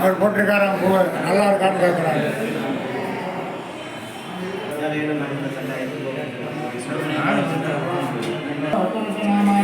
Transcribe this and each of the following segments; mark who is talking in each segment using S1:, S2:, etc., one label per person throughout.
S1: அவர் போட்டிருக்காரு அவங்க நல்லா இருக்கான்னு கேட்குறாரு நானும்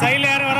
S1: Ahí le arma